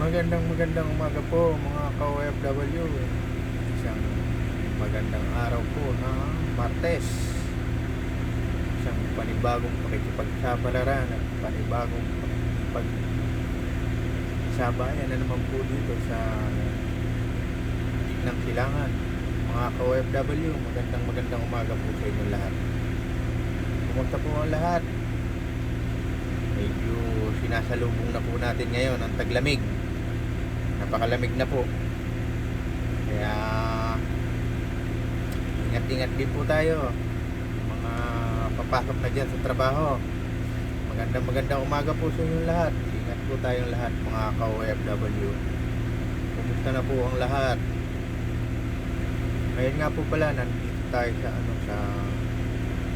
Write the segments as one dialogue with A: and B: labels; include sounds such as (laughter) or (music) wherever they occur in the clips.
A: Magandang magandang umaga po mga ka-OFW. Isang magandang araw po na Martes. Isang panibagong pakikipagsapalaran at panibagong pakikipagsabayan na naman po dito sa ng silangan. Mga ka-OFW, magandang magandang umaga po sa inyo lahat. Kumusta po ang lahat? Medyo sinasalubong na po natin ngayon ang taglamig napakalamig na po. Kaya ingat-ingat din po tayo. Mga papasok na dyan sa trabaho. Magandang magandang umaga po sa inyong lahat. Ingat po tayong lahat mga ka-OFW kumusta na po ang lahat? Ngayon nga po pala nandito tayo sa ano sa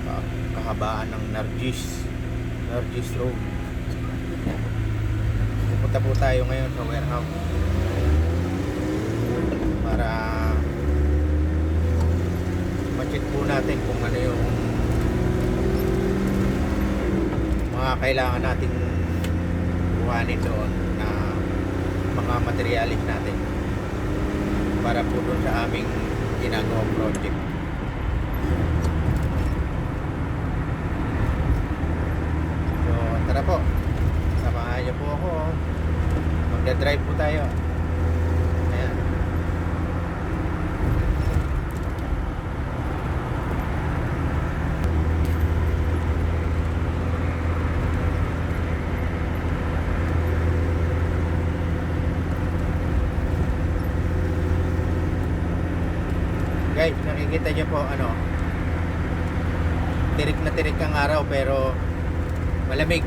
A: ka- kahabaan ng Nargis Nargis Road. Pupunta po tayo ngayon sa warehouse para ma-check po natin kung ano yung mga kailangan nating kuhanin doon na mga materialis natin para po doon sa aming ginagawang project. So tara po. Samahan niyo po ako magdadrive po tayo ayan nakikita niyo po ano tirik na tirik ang araw pero malamig.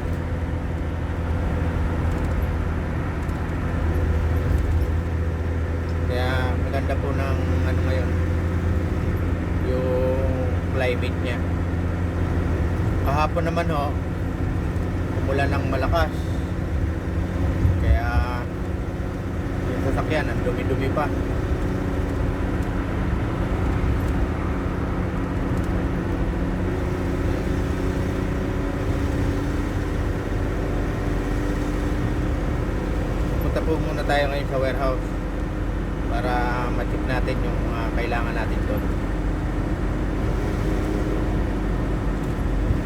A: Kaya maganda po ng ano ngayon yung climate niya. Kahapon naman ho umulan ng malakas. Kaya yung sasakyan ang dumi-dumi pa punta po muna tayo ngayon sa warehouse para ma-check natin yung mga kailangan natin doon.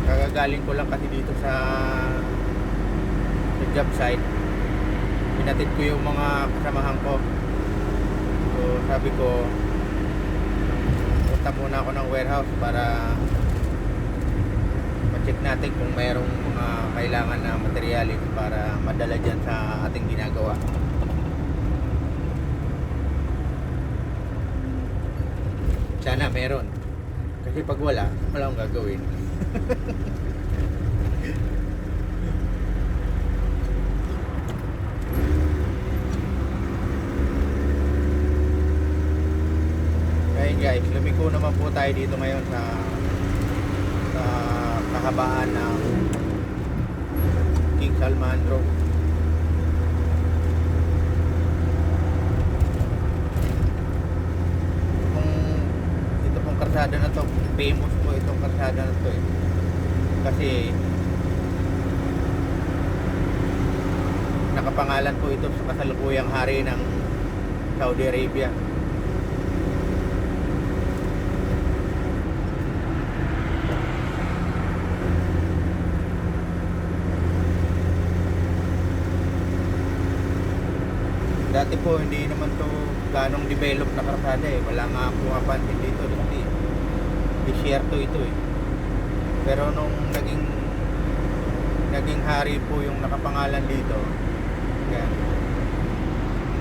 A: Kagagaling ko lang kasi dito sa sa job site. Pinatid ko yung mga kasamahan ko. So sabi ko punta muna ako ng warehouse para ma-check natin kung mayroong mga kailangan na materialis para madala dyan sa ating ginagawa. Sana meron. Kasi pag wala, wala akong gagawin. (laughs) Ayun guys, lumiko naman po tayo dito ngayon sa sa kahabaan ng King Salman Road. Kung karsada na to, famous po itong karsada na to eh. Kasi nakapangalan po ito sa kasalukuyang hari ng Saudi Arabia. Dati po hindi naman to ganong develop na karsada eh. Wala nga pumapansin dito kasi disyerto ito eh. Pero nung naging naging hari po yung nakapangalan dito. Yan.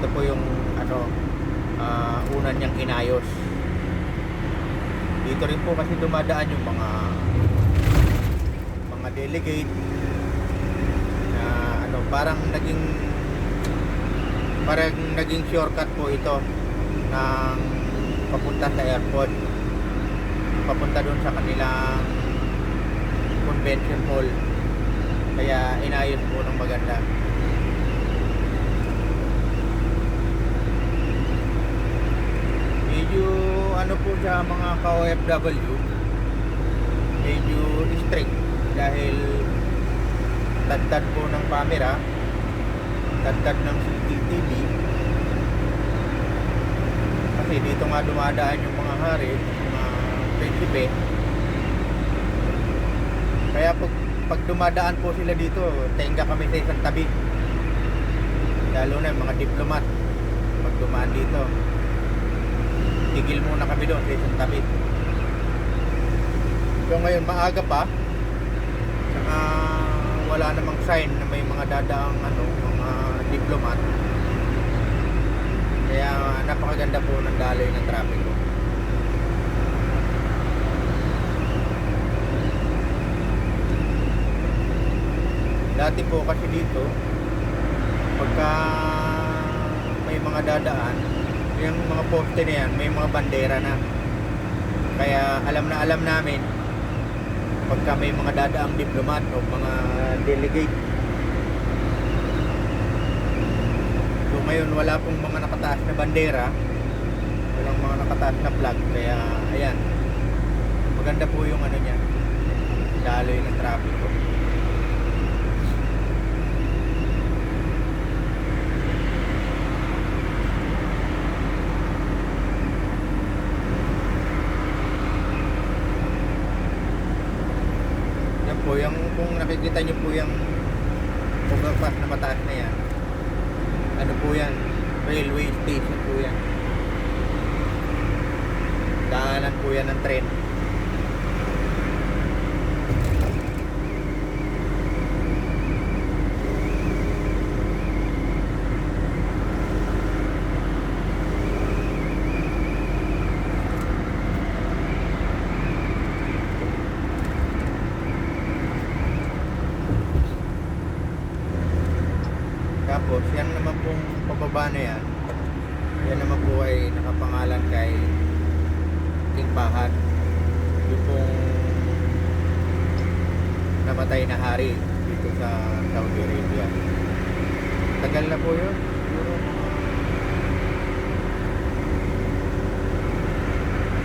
A: Ito po yung ano ah, una niyang inayos. Dito rin po kasi dumadaan yung mga mga delegate na ano parang naging parang naging shortcut po ito ng papunta sa airport papunta doon sa kanilang convention hall. Kaya inayos po ng maganda. Medyo ano po sa mga ka-OFW medyo strict dahil tad-tad po ng camera dagdag ng CCTV. Kasi dito nga dumadaan yung mga hari, prinsipe. Kaya pag, pag dumadaan po sila dito, tenga kami sa isang tabi. Lalo na yung mga diplomat. Pag dumaan dito, tigil muna kami doon sa isang tabi. So ngayon, maaga pa. Saka wala namang sign na may mga dadaang ano, mga diplomat. Kaya napakaganda po ng daloy ng trapiko. Dati po kasi dito, pagka may mga dadaan, yung mga poste na yan, may mga bandera na. Kaya alam na alam namin pagka may mga dadaang diplomat o mga delegate. So ngayon wala pong mga nakataas na bandera, walang mga nakataas na flag, kaya ayan. Maganda po yung ano niya, daloy ng trapiko. Yan po, yung kung nakikita niyo po yung overpass na mataas na yan. Ano po yan? Railway station po yan. Daanan po yan ng tren. Tapos, yan naman pong pababa na yan. Yan naman po ay nakapangalan kay King Fahad. Yung pong namatay na hari dito sa Saudi Arabia. Tagal na po yun.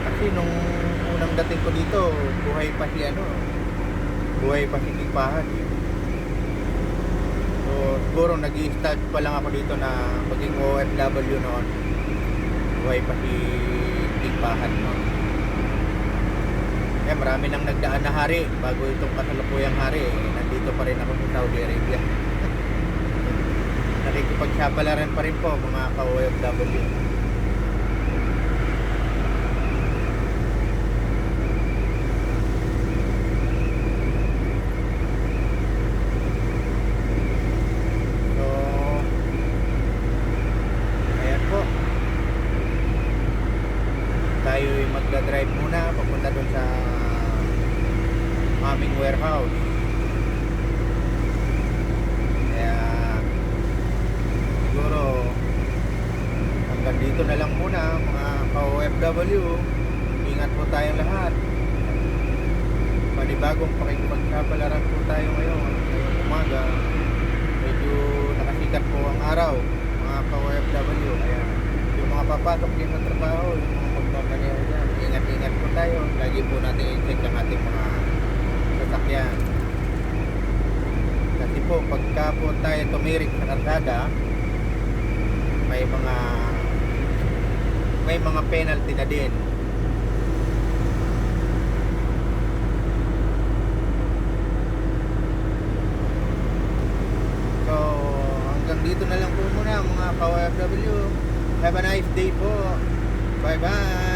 A: Kasi nung unang dating ko dito, buhay pa si ano, buhay pa si. Eh. So, siguro nag-i-start pa lang ako dito na maging OFW noon. Buhay pa si King Pahan noon. Kaya marami nang nagdaan na hari bago itong kasalukuyang hari. Eh, nandito pa rin ako sa Saudi Arabia. Nakikipagsabalaran pa rin po mga ka-OFW. Tayo ay magdadrive muna papunta doon sa aming warehouse. Kaya siguro hanggang dito na lang muna mga ka-OFW. Ingat po tayong lahat. Panibagong pakikipagsapalaran po tayo ngayon. Ngayong umaga medyo nakasikat po ang araw mga ka-OFW kaya yung mga papasok din sa trabaho yung mga magpapaniyaw dyan ingat-ingat po tayo lagi po natin i-check ang ating mga sasakyan kasi po pagka po tayo tumirik sa kalsada may mga may mga penalty na din So, hanggang dito na lang po muna mga ka-OFW. Have a nice day po. Bye-bye.